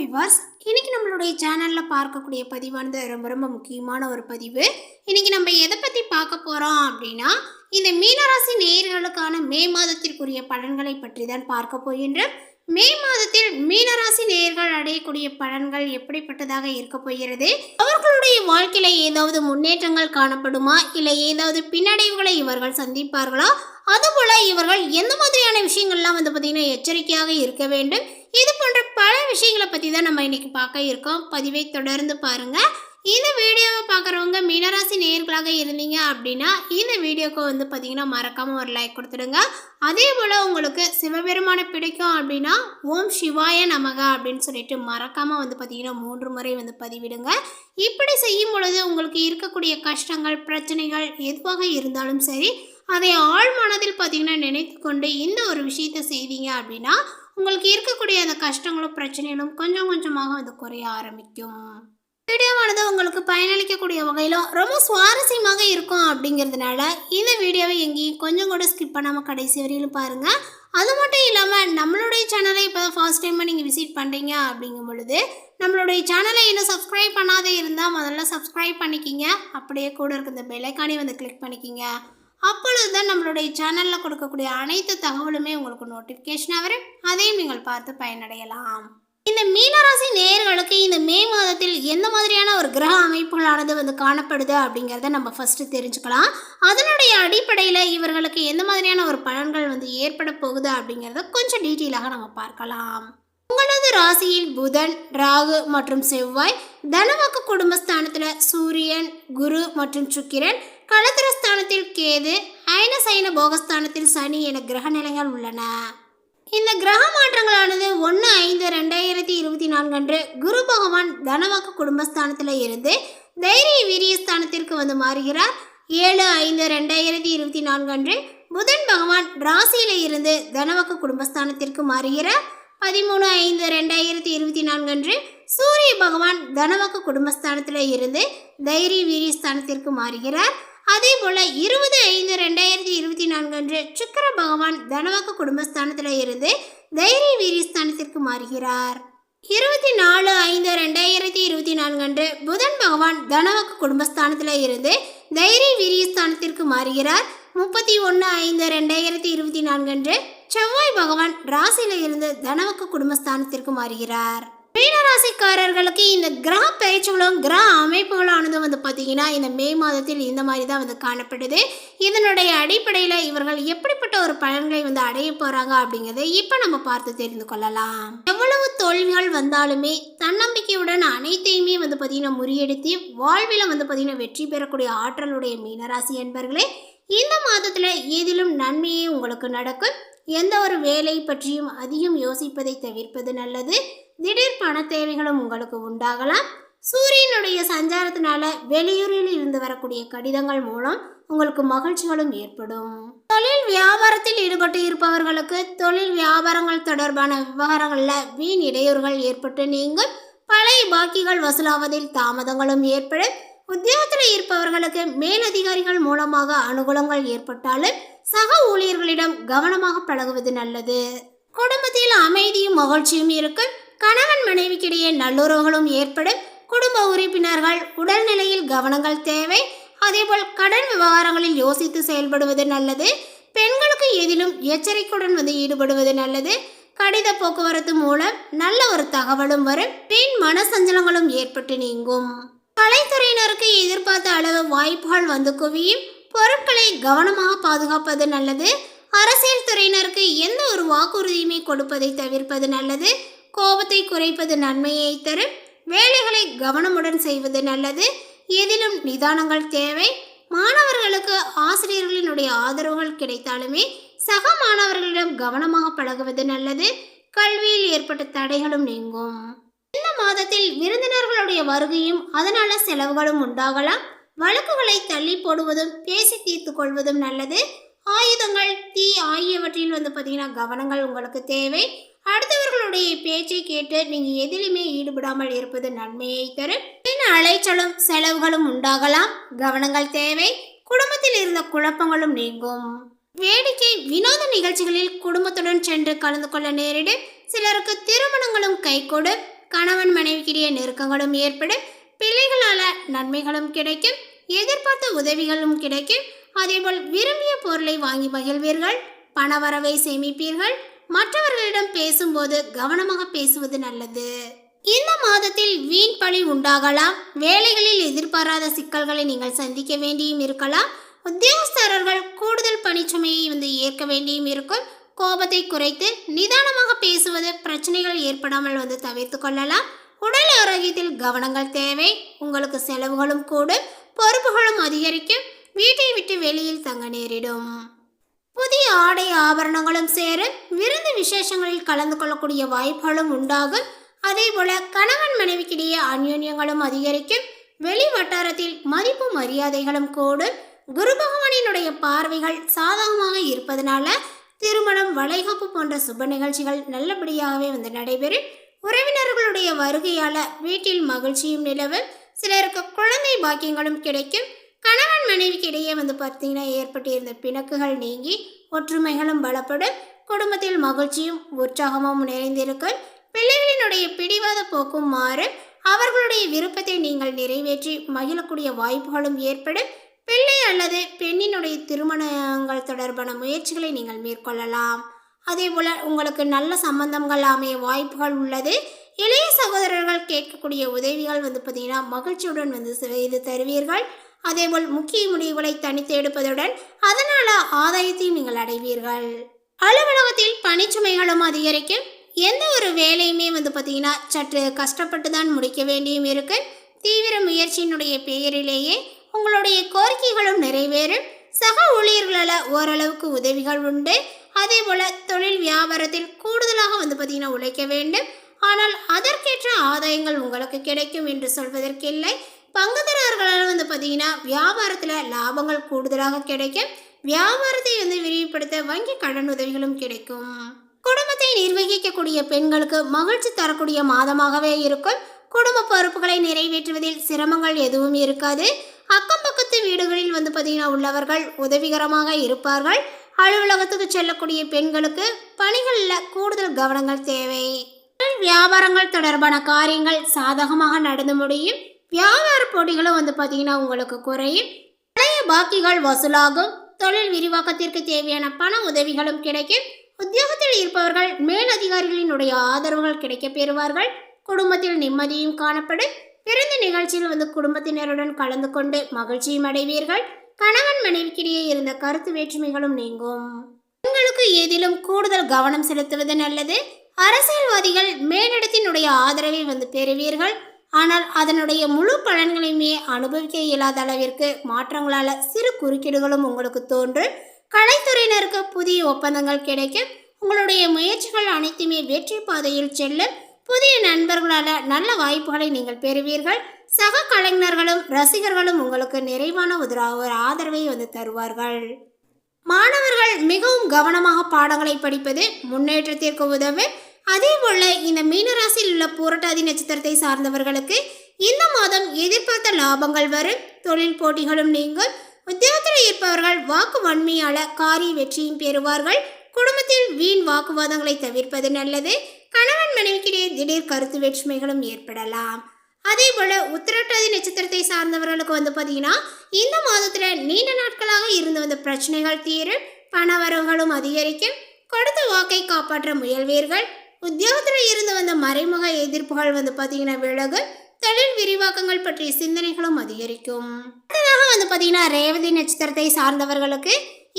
விவாஸ் இன்னைக்கு நம்மளுடைய சேனலில் பார்க்கக்கூடிய பதிவானது ரொம்ப ரொம்ப முக்கியமான ஒரு பதிவு. இன்றைக்கி நம்ம எதை பற்றி பார்க்க போகிறோம் அப்படின்னா இந்த மீனராசி நேயர்களுக்கான மே மாதத்திற்குரிய பலன்களை பற்றி தான் பார்க்க போகின்றோம். மே மாதத்தில் மீனராசி நேயர்கள் அடையக்கூடிய பலன்கள் எப்படிப்பட்டதாக இருக்க போகிறது? அவர்களுடைய வாழ்க்கையில ஏதாவது முன்னேற்றங்கள் காணப்படுமா? இல்லை ஏதாவது பின்னடைவுகளை இவர்கள் சந்திப்பார்களா? அதுபோல இவர்கள் எந்த மாதிரியான விஷயங்கள்லாம் வந்து பார்த்திங்கன்னா எச்சரிக்கையாக இருக்க வேண்டும். இது போன்ற பல விஷயங்களை பற்றி தான் நம்ம இன்றைக்கி பார்க்க இருக்கோம். பதிவை தொடர்ந்து பாருங்கள் இந்த வீடியோவை பார்க்குறவங்க மீனராசி நேர்களாக இருந்தீங்க அப்படின்னா இந்த வீடியோக்கு வந்து பார்த்தீங்கன்னா மறக்காமல் ஒரு லைக் கொடுத்துடுங்க. அதே போல் உங்களுக்கு சிவபெருமானை பிடிக்கும் அப்படின்னா ஓம் சிவாய நமக அப்படின்னு சொல்லிட்டு மறக்காமல் வந்து பார்த்திங்கன்னா மூன்று முறை வந்து பதிவிடுங்க. இப்படி செய்யும் பொழுது உங்களுக்கு இருக்கக்கூடிய கஷ்டங்கள் பிரச்சனைகள் எதுவாக இருந்தாலும் சரி அதை ஆழ் மனதில் பார்த்தீங்கன்னா நினைத்து கொண்டு இந்த ஒரு விஷயத்தை செய்தீங்க அப்படின்னா உங்களுக்கு இருக்கக்கூடிய அந்த கஷ்டங்களும் பிரச்சனைகளும் கொஞ்சம் கொஞ்சமாக வந்து குறைய ஆரம்பிக்கும். வீடியோவானது உங்களுக்கு பயனளிக்கக்கூடிய வகையிலும் ரொம்ப சுவாரஸ்யமாக இருக்கும் அப்படிங்கிறதுனால இந்த வீடியோவை எங்கேயும் கொஞ்சம் கூட ஸ்கிப் பண்ணாமல் கடைசி வரையிலும் பாருங்கள் அது மட்டும் இல்லாமல் நம்மளுடைய சேனலை இப்போ தான் ஃபர்ஸ்ட் டைமாக நீங்கள் விசிட் பண்ணுறீங்க அப்படிங்கும் பொழுது நம்மளுடைய சேனலை இன்னும் சப்ஸ்கிரைப் பண்ணாதே இருந்தால் முதல்ல சப்ஸ்கிரைப் பண்ணிக்கிங்க. அப்படியே கூட இருக்க இந்த பெல்லைக்கானே வந்து கிளிக் பண்ணிக்கிங்க. அப்பொழுது தான் நம்மளுடைய சேனலில் கொடுக்கக்கூடிய அனைத்து தகவலுமே உங்களுக்கு நோட்டிஃபிகேஷனாக வரும். அதையும் நீங்கள் பார்த்து பயனடையலாம். இந்த மீனராசி நேயர்களுக்கு இந்த மே மாதத்தில் எந்த மாதிரியான ஒரு கிரக அமைப்புகளானது வந்து காணப்படுது அப்படிங்கிறத நம்ம ஃபஸ்ட்டு தெரிஞ்சுக்கலாம். அதனுடைய அடிப்படையில் இவர்களுக்கு எந்த மாதிரியான ஒரு பலன்கள் வந்து ஏற்பட போகுது அப்படிங்கிறத கொஞ்சம் டீட்டெயிலாக நம்ம பார்க்கலாம். உங்களது ராசியில் புதன் ராகு மற்றும் செவ்வாய் தனவாக்கு குடும்பஸ்தானத்தில் சூரியன் குரு மற்றும் சுக்கிரன் களத்திரஸ்தானத்தில் கேது அயனசைன போகஸ்தானத்தில் சனி என கிரக நிலைகள் உள்ளன. இந்த கிரக மாற்றங்களானது ஒன்று ஐந்து ரெண்டாயிரத்தி இருபத்தி நான்கு அன்று குரு பகவான் தனவாக்கு குடும்பஸ்தானத்தில் இருந்து தைரிய வீரியஸ்தானத்திற்கு வந்து மாறுகிறார். ஏழு ஐந்து ரெண்டாயிரத்தி இருபத்தி நான்கு அன்று புதன் பகவான் ராசியில் இருந்து தனவாக்கு குடும்பஸ்தானத்திற்கு மாறுகிறார். பதிமூணு ஐந்து ரெண்டாயிரத்தி இருபத்தி நான்கு அன்று சூரிய பகவான் தனவாக்கு குடும்பஸ்தானத்தில் இருந்து தைரிய வீரியஸ்தானத்திற்கு மாறுகிறார். அதே போல இருபது ஐந்து ரெண்டாயிரத்தி இருபத்தி நான்கு அன்று சுக்கர பகவான் தனவாக்கு குடும்பஸ்தானத்தில் இருந்து தைரிய வீரியஸ்தானத்திற்கு மாறுகிறார். இருபத்தி நாலு ஐந்து ரெண்டாயிரத்தி இருபத்தி நான்கு அன்று புதன் பகவான் தனவாக்கு குடும்பஸ்தானத்தில் இருந்து தைரிய வீரியஸ்தானத்திற்கு மாறுகிறார். முப்பத்தி ஒன்று ஐந்து ரெண்டாயிரத்தி இருபத்தி நான்கு அன்று செவ்வாய் பகவான் ராசியில் இருந்து தனவக்க குடும்பஸ்தானத்திற்கு மாறுகிறார். மீனராசிக்காரர்களுக்கு இந்த கிரக பேச்சுகளும் கிரக அமைப்புகளானது வந்து பார்த்தீங்கன்னா இந்த மே மாதத்தில் இந்த மாதிரி தான் வந்து காணப்படுது. இதனுடைய அடிப்படையில் இவர்கள் எப்படிப்பட்ட ஒரு பலன்களை வந்து அடைய போகிறாங்க அப்படிங்கிறத இப்போ நம்ம பார்த்து தெரிந்து கொள்ளலாம். எவ்வளவு தோல்விகள் வந்தாலுமே தன்னம்பிக்கையுடன் அனைத்தையுமே வந்து பார்த்தீங்கன்னா முறியடித்து வாழ்வில் வந்து பார்த்தீங்கன்னா வெற்றி பெறக்கூடிய ஆற்றலுடைய மீனராசி என்பர்களே இந்த மாதத்தில் ஏதிலும் நன்மையே உங்களுக்கு நடக்கும். எந்த ஒரு வேலை பற்றியும் அதிகம் யோசிப்பதை தவிர்ப்பது நல்லது. திடீர் பண தேவைகளும் உங்களுக்கு உண்டாகலாம். சூரியனுடைய சஞ்சாரத்தினால வெளியூரில் இருந்து வரக்கூடிய கடிதங்கள் மூலம் உங்களுக்கு மகிழ்ச்சிகளும் ஏற்படும். தொழில் வியாபாரத்தில் ஈடுபட்டு இருப்பவர்களுக்கு தொழில் வியாபாரங்கள் தொடர்பான விவகாரங்களில் வீண் இடையூறுகள் ஏற்பட்டு நீங்கள் பழைய பாக்கிகள் வசூலாவதில் தாமதங்களும் ஏற்படும். உத்தியோகத்தில் இருப்பவர்களுக்கு மேலதிகாரிகள் மூலமாக அனுகூலங்கள் ஏற்பட்டாலும் சக ஊழியர்களிடம் கவனமாக பழகுவது நல்லது. குடும்பத்தில் அமைதியும் மகிழ்ச்சியும் இருக்கும். கணவன் மனைவிக்கிடையே நல்லுறவுகளும் ஏற்படும். குடும்ப உறுப்பினர்கள் உடல்நிலையில் கவனங்கள் தேவை. அதேபோல் கடன் விவகாரங்களில் யோசித்து செயல்படுவது நல்லது. பெண்களுக்கு எதிலும் எச்சரிக்கையுடன் வந்து ஈடுபடுவது நல்லது. கடித போக்குவரத்து மூலம் நல்ல ஒரு தகவலும் வரும். பெண் மனசஞ்சலங்களும் ஏற்பட்டு நீங்கும். கலைத்துறையினருக்கு எதிர்பார்த்த அளவு வாய்ப்புகள் வந்து குவியும். பொருட்களை கவனமாக பாதுகாப்பது நல்லது. அரசியல் துறையினருக்கு எந்த ஒரு வாக்குறுதியுமே கொடுப்பதை தவிர்ப்பது நல்லது. கோபத்தை குறைப்பது நன்மையை தரும். வேலைகளை கவனமுடன் செய்வது நல்லது. எதிலும் நிதானங்கள் தேவை. மாணவர்களுக்கு ஆசிரியர்களினுடைய ஆதரவுகள் கிடைத்தாலுமே சக மாணவர்களிடம் கவனமாக பழகுவது நல்லது. கல்வியில் ஏற்பட்ட தடைகளும் நீங்கும். மாதத்தில் விருந்தினர்களுடைய வருகையும் அதனால செலவுகளும் உண்டாகலாம். வழக்குகளை தள்ளி போடுவதும் பேசி தீர்த்து கொள்வதும் நல்லது. ஆயுதங்கள் தீ ஆகியவற்றில் வந்து பார்த்தீங்கன்னா கவனங்கள் உங்களுக்கு தேவை. அடுத்தவர்களுடைய பேச்சை கேட்டு நீங்க எதிலுமே ஈடுபடாமல் இருப்பது நன்மையை தரும். பின் அலைச்சலும் செலவுகளும் உண்டாகலாம். கவனங்கள் தேவை. குடும்பத்தில் இருந்த குழப்பங்களும் நீங்கும். வேடிக்கை வினோத நிகழ்ச்சிகளில் குடும்பத்துடன் சென்று கலந்து கொள்ள நேரிடும். சிலருக்கு திருமணங்களும் கைகூடும். கணவன் மனைவிக்கிடையே நெருக்கங்களும் ஏற்படும். பிள்ளைகளால் நன்மைகளும் கிடைக்கும். எதிர்பார்த்த உதவிகளும் கிடைக்கும். அதேபோல் விரும்பிய பொருளை வாங்கி மகிழ்வீர்கள். பணவரவை சேமிப்பீர்கள். மற்றவர்களிடம் பேசும்போது கவனமாக பேசுவது நல்லது. இந்த மாதத்தில் வீண் பணி உண்டாகலாம். வேலைகளில் எதிர்பாராத சிக்கல்களை நீங்கள் சந்திக்க வேண்டியும் இருக்கலாம். உத்தியோகஸ்தரர்கள் கூடுதல் பணிச்சுமையை வந்து ஏற்க வேண்டியும் இருக்கும். கோபத்தை குறைத்து நிதானமாக பேசுவது பிரச்சனைகள் ஏற்படாமல் வந்து தவிர்த்து கொள்ளலாம். உடல் ஆரோக்கியத்தில் கவனங்கள் தேவை. உங்களுக்கு செலவுகளும் கூடும். பொறுப்புகளும் அதிகரிக்கும். வீட்டை விட்டு வெளியில் தங்க நேரிடும். புதிய ஆடை ஆபரணங்களும் சேரும். விருந்து விசேஷங்களில் கலந்து கொள்ளக்கூடிய வாய்ப்புகளும் உண்டாகும். அதே போல கணவன் மனைவிக்கிடையே அந்யோன்யங்களும் அதிகரிக்கும். வெளி வட்டாரத்தில் மதிப்பு மரியாதைகளும் கூடும். குரு பகவானினுடைய பார்வைகள் சாதகமாக இருப்பதனால திருமணம் வளைகாப்பு போன்ற சுப நிகழ்ச்சிகள் நல்லபடியாகவே வந்து நடைபெறும். உறவினர்களுடைய வருகையால வீட்டில் மகிழ்ச்சியும் நிலவும். சிலருக்கு குழந்தை பாக்கியங்களும் கிடைக்கும். கணவன் மனைவிக்கு இடையே வந்து பார்த்தீங்கன்னா ஏற்பட்டிருந்த பிணக்குகள் நீங்கி ஒற்றுமைகளும் பலப்படும் குடும்பத்தில் மகிழ்ச்சியும் உற்சாகமும் நிறைந்திருக்கும். பிள்ளைகளினுடைய பிடிவாத போக்கும் மாறும். அவர்களுடைய விருப்பத்தை நீங்கள் நிறைவேற்றி மகிழக்கூடிய வாய்ப்புகளும் ஏற்படும். பிள்ளை அல்லது பெண்ணினுடைய திருமணங்கள் தொடர்பான முயற்சிகளை நீங்கள் மேற்கொள்ளலாம். அதே போல உங்களுக்கு நல்ல சம்பந்தங்கள் அமைய வாய்ப்புகள் உள்ளது. இளைய சகோதரர்கள் கேட்கக்கூடிய உதவிகள் வந்து பார்த்தீங்கன்னா மகிழ்ச்சியுடன் வந்து செய்து தருவீர்கள். அதேபோல் முக்கிய முடிவுகளை தனித்து எடுப்பதுடன் அதனால ஆதாயத்தையும் நீங்கள் அடைவீர்கள். அலுவலகத்தில் பணிச்சுமைகளும் அதிகரிக்கும். எந்த ஒரு வேலையுமே வந்து பார்த்தீங்கன்னா சற்று கஷ்டப்பட்டு தான் முடிக்க வேண்டியும் இருக்கு. தீவிர முயற்சியினுடைய பெயரிலேயே உங்களுடைய கோரிக்கைகளும் நிறைவேறும். சக ஊழியர்களால் ஓரளவுக்கு உதவிகள் உண்டு. அதே போல தொழில் வியாபாரத்தில் கூடுதலாக வந்து பார்த்தீங்கன்னா உழைக்க வேண்டும். ஆனால் அதற்கேற்ற ஆதாயங்கள் உங்களுக்கு கிடைக்கும் என்று சொல்வதற்கில்லை. பங்குதாரர்களால் வந்து பார்த்தீங்கன்னா வியாபாரத்தில் லாபங்கள் கூடுதலாக கிடைக்கும். வியாபாரத்தை வந்து விரிவுபடுத்த வங்கி கடன் உதவிகளும் கிடைக்கும். குடும்பத்தை நிர்வகிக்கக்கூடிய பெண்களுக்கு மகிழ்ச்சி தரக்கூடிய மாதமாகவே இருக்கும். குடும்ப பொறுப்புகளை நிறைவேற்றுவதில் சிரமங்கள் எதுவும் இருக்காது. அக்கம் பக்கத்து வீடுகளில் வந்து பார்த்தீங்கன்னா உள்ளவர்கள் உதவிகரமாக இருப்பார்கள். அலுவலகத்துக்கு செல்லக்கூடிய பெண்களுக்கு பணிகளில் கூடுதல் கவனங்கள் தேவை. வியாபாரங்கள் தொடர்பான காரியங்கள் சாதகமாக நடந்து முடியும். வியாபார போட்டிகளும் வந்து பார்த்தீங்கன்னா உங்களுக்கு குறையும். பழைய பாக்கிகள் வசூலாகும். தொழில் விரிவாக்கத்திற்கு தேவையான பண உதவிகளும் கிடைக்கும். உத்தியோகத்தில் இருப்பவர்கள் மேலதிகாரிகளினுடைய ஆதரவுகள் கிடைக்கப் பெறுவார்கள். குடும்பத்தில் நிம்மதியும் காணப்படும். பிறந்த நிகழ்ச்சியில் வந்து குடும்பத்தினருடன் கலந்து கொண்டு மகிழ்ச்சியும் அடைவீர்கள். கணவன் மனைவிக்கிடையே இருந்த கருத்து வேற்றுமைகளும் நீங்கும். உங்களுக்கு ஏதிலும் கூடுதல் கவனம் செலுத்துவது நல்லது. அரசியல்வாதிகள் மேலிடத்தினுடைய ஆதரவை வந்து பெறுவீர்கள். ஆனால் அதனுடைய முழு பலன்களையுமே அனுபவிக்க இயலாத அளவிற்கு மாற்றங்களால சிறு குறுக்கீடுகளும் உங்களுக்கு தோன்றும். கலைத்துறையினருக்கு புதிய ஒப்பந்தங்கள் கிடைக்கும். உங்களுடைய முயற்சிகள் அனைத்துமே வெற்றி பாதையில் செல்லும். புதிய நண்பர்களால் நல்ல வாய்ப்புகளை நீங்கள் பெறுவீர்கள். சக கலைஞர்களும் ரசிகர்களும் உங்களுக்கு நிறைவான ஒரு ஒரு ஆதரவை வந்து தருவார்கள். மாணவர்கள் மிகவும் கவனமாக பாடங்களை படிப்பது முன்னேற்றத்திற்கு உதவும் அதேபோல் இந்த மீனராசியில் உள்ள பூரட்டாதி நட்சத்திரத்தை சார்ந்தவர்களுக்கு இந்த மாதம் எதிர்பார்த்த லாபங்கள் வரும். தொழில் போட்டிகளும் நீங்கும். உத்தியோகத்தில் இருப்பவர்கள் வாக்கு வன்மையால காரிய வெற்றியும் பெறுவார்கள். குடும்பத்தில் வீண் வாக்குவாதங்களை தவிர்ப்பது நல்லது. கணவன் மனைவிக்கிடையே திடீர் கருத்து வேற்றுமைகளும் ஏற்படலாம். அதே போல உத்திரட்டாதி நட்சத்திரத்தை சார்ந்தவர்களுக்கு வந்து பார்த்தீங்கன்னா இந்த மாதத்துல நீண்ட நாட்களாக இருந்து வந்த பிரச்சனைகள் தீரும் பண வரவுகளும் அதிகரிக்கும் கொடுத்த வாக்கை காப்பாற்ற முயல்வீர்கள். உத்தியோகத்தில் இருந்து வந்த மறைமுக எதிர்ப்புகள் வந்து பார்த்தீங்கன்னா விலகு தொழில் விரிவாக்கங்கள் பற்றிய சிந்தனைகளும் அதிகரிக்கும். அடுத்ததாக வந்து பார்த்தீங்கன்னா ரேவதி நட்சத்திரத்தை சார்ந்தவர்களுக்கு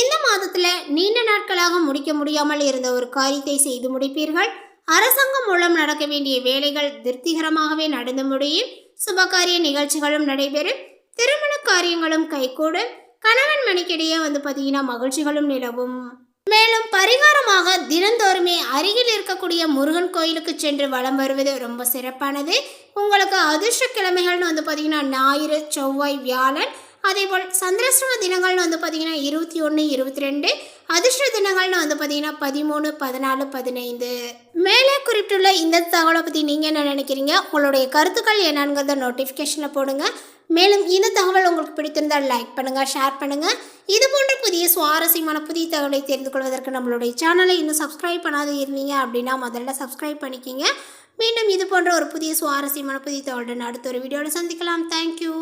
இந்த மாதத்தில் நீண்ட நாட்களாக முடிக்க முடியாமல் இருந்த ஒரு காரியத்தை செய்து முடிப்பீர்கள். அரசாங்கம் மூலம் நடக்க வேண்டிய வேலைகள் திருப்திகரமாகவே நடந்து முடியும். சுபகாரிய நிகழ்ச்சிகளும் நடைபெறும். திருமண காரியங்களும் கைகூடும். கணவன் மணிக்கிடையே வந்து பார்த்தீங்கன்னா மகிழ்ச்சிகளும் நிலவும். மேலும் பரிகாரமாக தினந்தோறுமே அருகில் இருக்கக்கூடிய முருகன் கோயிலுக்கு சென்று வலம் வருவது ரொம்ப சிறப்பானது. உங்களுக்கு அதிர்ஷ்ட கிழமைகள்னு வந்து பார்த்தீங்கன்னா ஞாயிறு செவ்வாய் வியாழன் அதேபோல் சந்திரசிரம தினங்கள்னு வந்து பார்த்தீங்கன்னா இருபத்தி ஒன்று இருபத்தி ரெண்டு அதிர்ஷ்ட தினங்கள்னு வந்து பார்த்தீங்கன்னா பதிமூணு பதினாலு பதினைந்து. மேலே குறிப்பிட்டுள்ள இந்த தகவலை பற்றி நீங்கள் என்ன நினைக்கிறீங்க? உங்களுடைய கருத்துக்கள் என்னங்கிறத நோட்டிஃபிகேஷனில் போடுங்க. மேலும் இந்த தகவல் உங்களுக்கு பிடித்திருந்தால் லைக் பண்ணுங்கள் ஷேர் பண்ணுங்கள் இது போன்ற புதிய சுவாரஸ்யமான புதிய தகவலை தெரிந்து கொள்வதற்கு நம்மளுடைய சேனலை இன்னும் சப்ஸ்கிரைப் பண்ணாத இருந்தீங்க அப்படின்னா முதல்ல சப்ஸ்கிரைப் பண்ணிக்கிங்க. மீண்டும் இது போன்ற ஒரு புதிய சுவாரஸ்யமான புதிய தகவலுடன் அடுத்த ஒரு வீடியோவில் சந்திக்கலாம். தேங்க்யூ